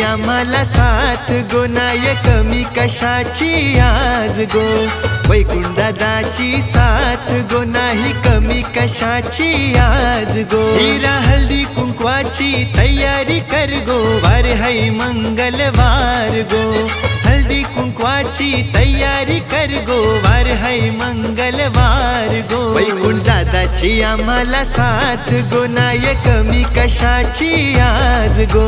आम्हाला साथ गो. नाय कमी कशाची आज गो? वैकुंठदाची साथ गो. नाही कमी कशाची आज गो? हिरा हल्दी कुंकवाची तयारी कर गो. वार है मंगलवार गो. हल्दी कुंकवाची तयारी कर गो वार है मंगलवार गो। वैकुंठ दादाची आम्हाला साथ गो नाय कमी कशाची आज गो।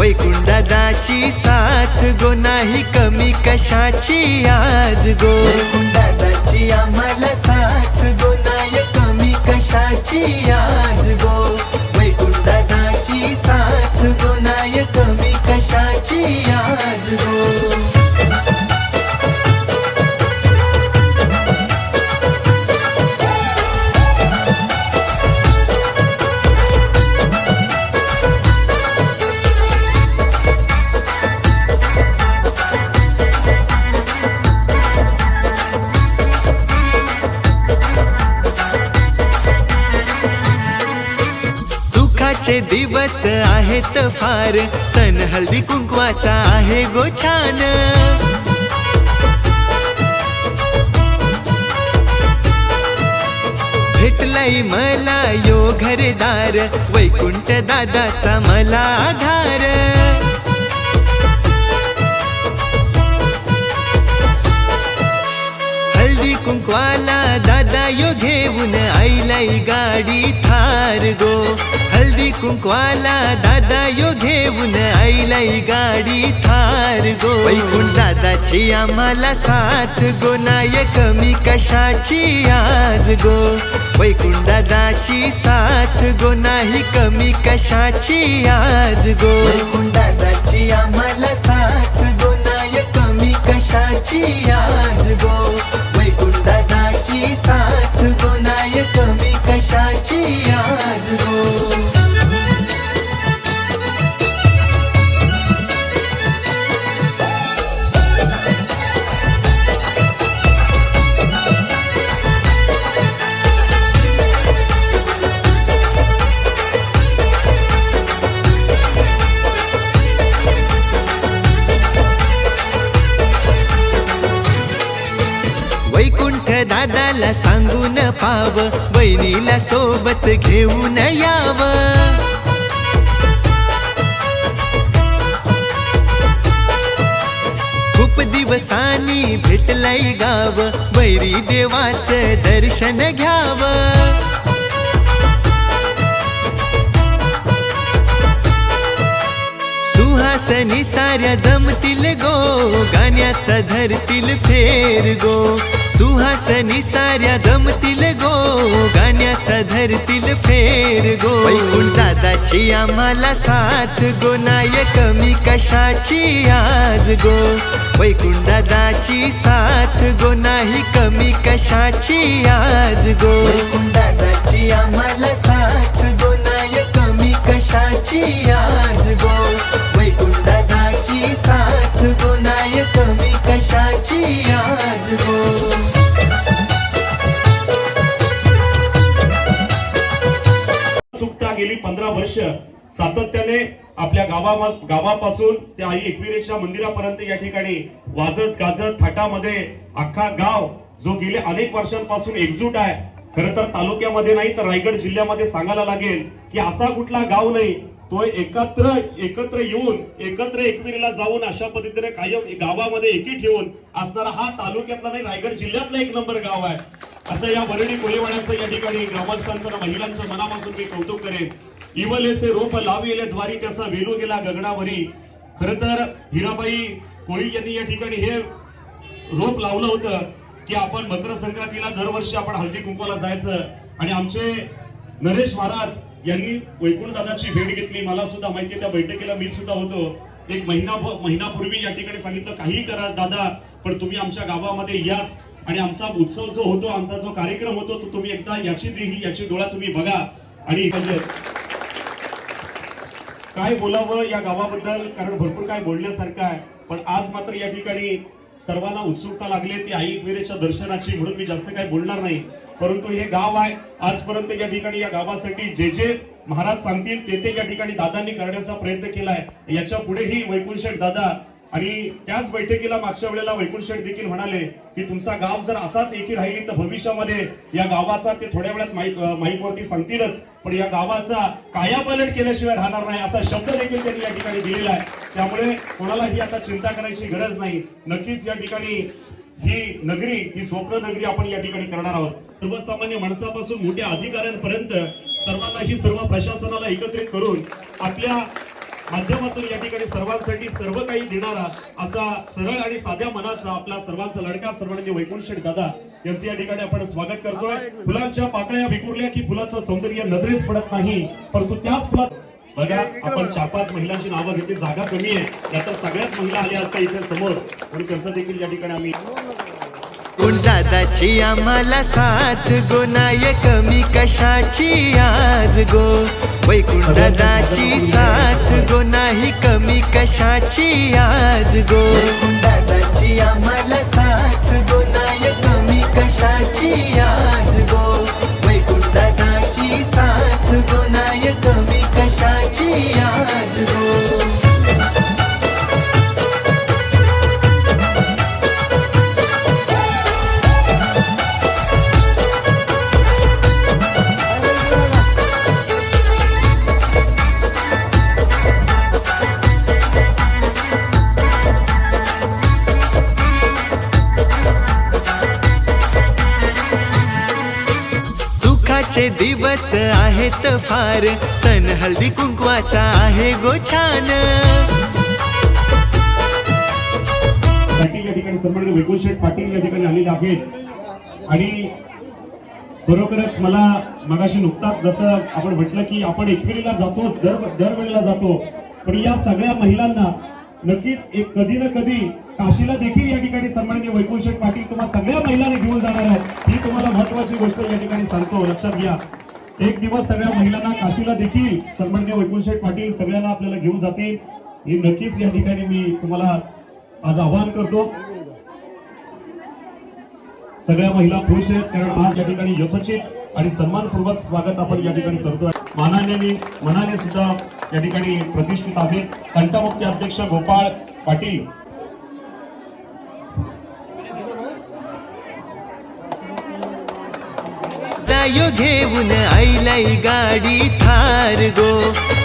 वैकुंठ दादाची साथ गो नाही कमी कशाची आज गो। वैकुंठ दादाची आम्हाला साथ गो नाय कमी कशाची आज गो। सुखाचे दिवस आहेत फार. सण हल्दी कुंकवाचा आहे गो छान. भेटलाय मला यो घरदार वैकुंठ दादाचा मला आधार. हल्दी कुंकवाला यो घेऊन आईलाई गाडी थार गो. हल्दी कुंकवाला दादा यो घेऊन आईलाई गाडी थार गो. ऐकून दादाची आम्हाला साथ गो नाय कमी कशाची आज गो. वैकुंठ दादाची साथ गो नाही कमी कशाची आज गो. वैकुंठ दादा सांगून बहिणीला सोबत घेऊन याव. खूप दिवसांनी भेटलाय गाव बैरी देवाचं दर्शन घ्यावं. सुहासनी साऱ्या जमतील गो गाण्याचा धरतील फेर गो. सुहासनी साऱ्या जमतील गो गाण्याचा धरतील फेर गो. दादाची आम्हाला साथ गो नाय कमी कशाची आज गो. दादाची साथ गो नाही कमी कशाची आज गो. दादाची आम्हाला साथ गो नाय कमी कशाची आज गो. साथ गो नाय कमी कशाची आज गो हो? गेली पंधरा वर्ष. सातत्याने आपल्या गावा गावापासून त्या आई एकविरेच्या मंदिरापर्यंत या ठिकाणी वाजत गाजत थाटामध्ये अख्खा गाव जो गेले अनेक वर्षांपासून एकजूट आहे. खर तर तालुक्यामध्ये नाही तर रायगड जिल्ह्यामध्ये सांगायला लागेल की असा कुठला गाव नाही तो एकत्र एकत्र येऊन एकत्र एकविरीला जाऊन अशा पद्धतीने कायम गावामध्ये एकी ठेवून असणारा हा तालुक्यातला नाही रायगड जिल्ह्यातला एक नंबर गाव आहे. असं या वरणी कोळीवाड्याचं या ठिकाणी ग्रामस्थांचं महिलांचं मनापासून मी कौतुक करेन. इवलेसे रोप लाविले द्वारी त्याचा वेलू गेला गगनावरी. खर तर हिराबाई कोळी यांनी या ठिकाणी हे रोप लावलं होतं की आपण मकर संक्रांतीला दरवर्षी आपण हळदी कुंकवाला जायचं. आणि आमचे नरेश महाराज यांनी वैकुंठदादाची भेट घेतली. मला सुद्धा माहिती आहे त्या बैठकीला मी सुद्धा होतो. एक महिना महिनापूर्वी या ठिकाणी सांगितलं काही करा दादा पण तुम्ही आमच्या गावामध्ये याच. आणि आमचा उत्सव जो होतो आमचा जो कार्यक्रम होतो तो तुम्ही एकदा याची देही याची डोळा तुम्ही बघा. आणि म्हणजे काय बोलावं या गावाबद्दल? कारण भरपूर काय बोलण्यासारखं आहे. पण आज मात्र या ठिकाणी सर्वांना उत्सुकता लागली ती आई एकविरेच्या दर्शनाची म्हणून मी जास्त काय बोलणार नाही. परंतु हे गाव आहे. आजपर्यंत या ठिकाणी या गावासाठी जे जे महाराज सांगतील ते ते या ठिकाणी दादांनी करण्याचा प्रयत्न केलाय. याच्या पुढेही वैकुंठशेठ दादा आणि त्याच बैठकीला मागच्या वेळेला वैकुंठशेठ देखील म्हणाले की तुमचा गाव जर असाच एकी राहिली तर भविष्यामध्ये या गावाचा ते थोड्या वेळात माईक माईकवरती सांगतीलच. पण या गावाचा कायापालट केल्याशिवाय राहणार नाही असा शब्द देखील त्यांनी या ठिकाणी दिलेला आहे. त्यामुळे कोणालाही आता चिंता करायची गरज नाही. नक्कीच या ठिकाणी ही नगरी ही स्वप्न नगरी आपण या ठिकाणी करणार आहोत. सर्वसामान्य माणसापासून मोठ्या अधिकाऱ्यांपर्यंत सर्वांना ही सर्व प्रशासनाला एकत्रित करून आपल्या माध्यमातून या ठिकाणी सर्वांसाठी सर्व काही देणारा असा सरळ आणि साध्या मनाचा आपला सर्वांचा लडका सर्वांनी वैकुंठ दादा यांचं या ठिकाणी आपण स्वागत करतोय. फुलांच्या पाकळ्या विखुरल्या की फुलाचं सौंदर्य नजरेस पडत नाही परंतु त्याच फुलात बघा आपण चार पाच महिलांची नावं घेतली जागा कमी आहे. याचा सगळ्याच महिला आल्या असता इथे समोर. आणि त्यांचं देखील या ठिकाणी आम्ही दादाची आम्हाला साथ गो. नाय कमी कशाची आज गो? वैकुंठ दादाची साथ गो. नाही कमी कशाची आज गो? दादाची आम्हाला साथ गो. नाय कमी कशाची आज आजचे दिवस आहेत फार. सण हल्दी कुंकवाचा आहे गो छान. पाटील या ठिकाणी सन्माननीय वैकुंठ शेठ पाटील या ठिकाणी आलेले आहेत. आणि खरोखरच मला मगाशी नुकताच जसं आपण म्हटलं की आपण एकविरीला जातो दर दरवेळेला जातो. पण या सगळ्या महिलांना नक्कीच एक कधी ना कधी काशीला देखील या ठिकाणी सन्माननीय वैकुंठशेठ पाटील तुम्हाला सगळ्या महिलांना घेऊन जाणार आहेत. ही तुम्हाला महत्वाची गोष्ट या ठिकाणी सांगतो लक्षात घ्या. एक दिवस सगळ्या महिलांना काशीला देखील सन्माननीय वैकुंठशेठ पाटील सगळ्यांना आपल्याला घेऊन जातील. ही नक्कीच या ठिकाणी मी तुम्हाला आज आवाहन करतो. सगळ्या महिला पुरुष आहेत कारण आज या ठिकाणी यथोचित आणि सन्मानपूर्वक स्वागत आपण या ठिकाणी करतोय. मानाने मनाने सुद्धा या ठिकाणी प्रतिष्ठित आहे. कंटामुक्ती अध्यक्ष गोपाळ पाटील. दायो घेऊन आईलाई गाडी थार गो.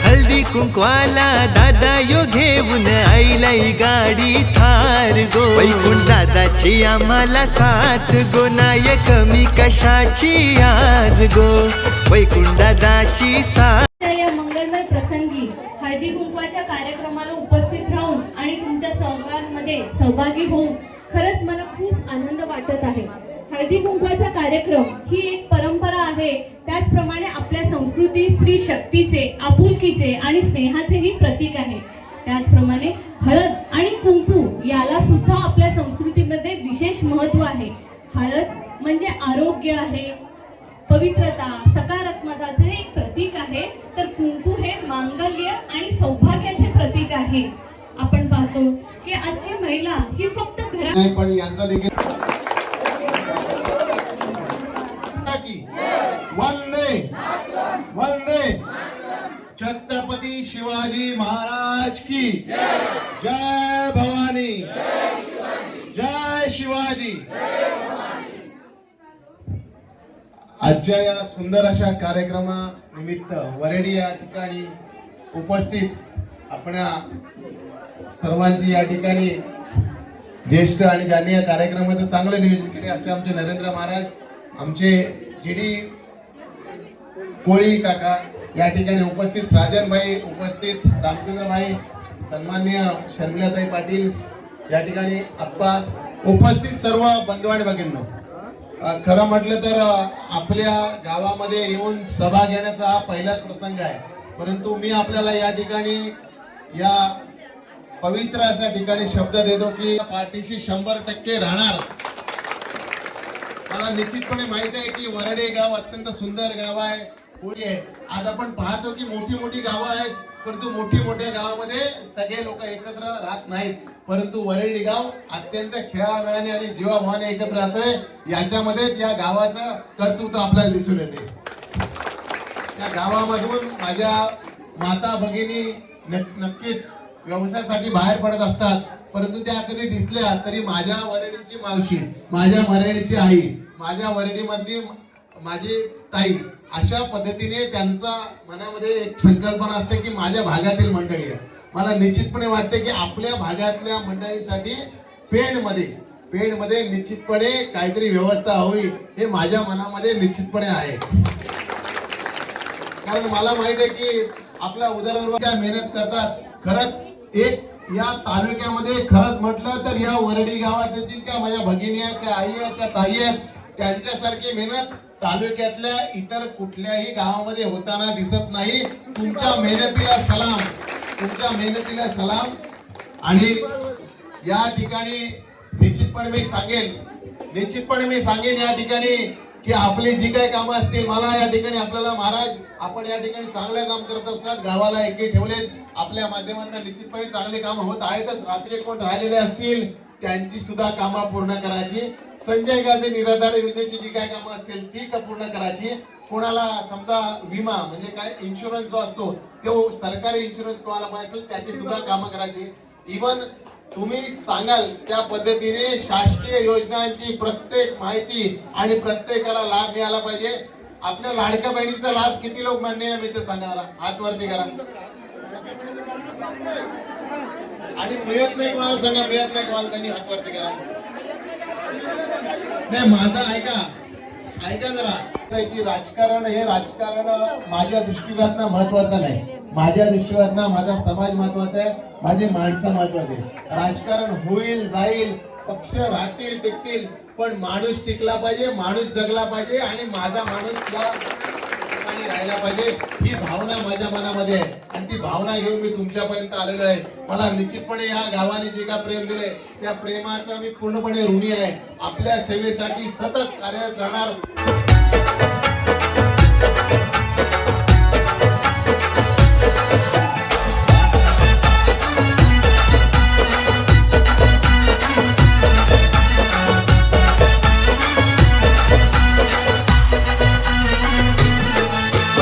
हल्दी कुंकवाला दादा यो घेऊन आईलाई गाडी थार गो. ऐकून दादाची आम्हाला साथ गो. नाय कमी कशाची आज गो. वैकुंठ दादाची साथ मंगलमय प्रसंगी हळदी कुंकवाच्या कार्यक्रमाला उपस्थित राहून आणि तुमच्या सहभागामध्ये सहभागी होऊन खरंच मला खूप आनंद वाटत आहे. हळदी कुंकवाचा कार्यक्रम ही एक परंपरा आहे. त्याचप्रमाणे आपल्या संस्कृती स्त्री शक्तीचे आपुलकीचे आणि स्नेहाचेही प्रतीक आहे. त्याचप्रमाणे हळद आणि कुंकू याला सुद्धा आपल्या संस्कृतीमध्ये विशेष महत्त्व आहे. हळद म्हणजे आरोग्य आहे पवित्रता सकारात्मकाचे आहे. आपण पाहतो की आजची महिला ही फक्त घरात नाही पण यांचा देखील वंदे! वंदे! छत्रपती शिवाजी महाराज की जय भवानी। जय शिवाजी। आजच्या या सुंदर अशा कार्यक्रमानिमित्त वरेडी या ठिकाणी उपस्थित आपणा सर्वांची या ठिकाणी ज्येष्ठ आणि ज्यांनी या कार्यक्रमाचं चांगलं नियोजन केले. असे आमचे नरेंद्र महाराज आमचे जी डी कोळी काका या ठिकाणी उपस्थित राजनभाई उपस्थित रामचंद्रभाई सन्मान्य शर्मिलाताई पाटील या ठिकाणी आप्पा उपस्थित सर्व बंधू आणि भगिनींनो. खरं म्हटलं तर आपल्या गावामध्ये येऊन सभा घेण्याचा हा पहिलाच प्रसंग आहे. परंतु मी आपल्याला या ठिकाणी या पवित्र अशा ठिकाणी शब्द देतो की पाठीशी शंभर टक्के राहणार. मला निश्चितपणे माहीत आहे की वरडे गाव अत्यंत सुंदर गाव आहे पुढे आहे. आज आपण पाहतो की मोठी मोठी गावं आहेत परंतु मोठी मोठ्या गावामध्ये सगळे लोक एकत्र राहत नाहीत. परंतु वरळी गाव अत्यंत खेळाव्याने आणि जीवाभावाने एकत्र राहतोय. याच्यामध्येच या गावाचं कर्तृत्व आपल्याला दिसून येते. त्या गावामधून माझ्या माता भगिनी नक्कीच. व्यवसायासाठी बाहेर पडत असतात. परंतु त्या कधी दिसल्या तरी माझ्या वरडीची मावशी माझ्या मराठीची आई माझ्या वरडीमधली माझी ताई अशा पद्धतीने त्यांचा मनामध्ये एक संकल्पना असते की माझ्या भागातील मंडळी आहे मला निश्चितपणे वाटते की आपल्या भागातल्या मंडळींसाठी पेणमध्ये पेणमध्ये निश्चितपणे काहीतरी व्यवस्था हवी हे माझ्या मनामध्ये निश्चितपणे आहे. कारण मला माहीत आहे की आपल्या उदरनिर्वाह मेहनत करतात. खरंच एक या तालुक्यामध्ये खरंच म्हटलं तर या वरडी गावात येतील का? माझ्या भगिनी आहेत त्या आई आहेत त्या ताई आहेत. त्यांच्यासारखी मेहनत तालुक्यातल्या इतर कुठल्याही गावामध्ये होताना दिसत नाही. तुमच्या मेहनतीला सलाम. तुमच्या मेहनतीला सलाम. आणि या ठिकाणी निश्चितपणे मी सांगेन. निश्चितपणे मी सांगेन या ठिकाणी की आपली जी काही कामं असतील मला या ठिकाणी आपल्याला महाराज आपण या ठिकाणी चांगलं काम करत असतात गावाला एकी ठेवलेत आपल्या माध्यमांना निश्चितपणे चांगले काम होत आहेतच. रात्री कोण राहिलेले असतील त्यांची सुद्धा कामं पूर्ण करायची. संजय गांधी निराधार योजनेची जी काही कामं असतील ती का पूर्ण करायची. कोणाला समजा विमा म्हणजे काय इन्शुरन्स जो असतो तो सरकारी इन्शुरन्स कोणाला पाहिजे असेल त्याची सुद्धा कामं करायची. इवन तुम्ही सांगाल त्या पद्धतीने शासकीय योजनांची प्रत्येक माहिती आणि प्रत्येकाला लाभ मिळाला पाहिजे. आपल्या लाडक्या बहिणीचा लाभ किती लोक मान्य मी ते सांगा हातवरती हात वरती करा. आणि मिळत नाही कोणाला सांगा मिळत नाही कोणाला त्यांनी हात वरती करा. नाही माझा ऐका. ऐका जरा. की राजकारण हे राजकारण माझ्या दृष्टिकोनातनं महत्वाचं नाही. माझ्या दृष्टीवरनं माझा समाज महत्त्वाचा आहे माझी माणसं महत्वाची राजकारण होईल जाईल पक्ष राहतील टिकतील पण माणूस टिकला पाहिजे माणूस जगला पाहिजे आणि माझा माणूस या राहिला राहायला पाहिजे ही भावना माझ्या मनामध्ये आहे. आणि ती भावना घेऊन मी तुमच्यापर्यंत आलेलो आहे. मला निश्चितपणे या गावाने जे काय प्रेम दिले त्या प्रेमाचा मी पूर्णपणे ऋणी आहे. आपल्या सेवेसाठी सतत कार्यरत राहणार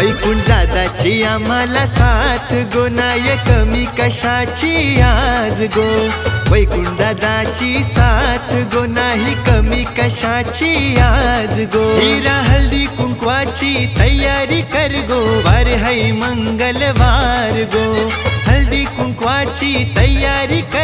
ऐकून दादाची आम्हाला साथ गो. नाय कमी कशाची आज गो? वैकुण दादाची साथ गो. नाही कमी कशाची आज गो? हिरा हल्दी कुंकवाची तयारी कर गो. वार है मंगलवार गो. हल्दी कुंकवाची तयारी कर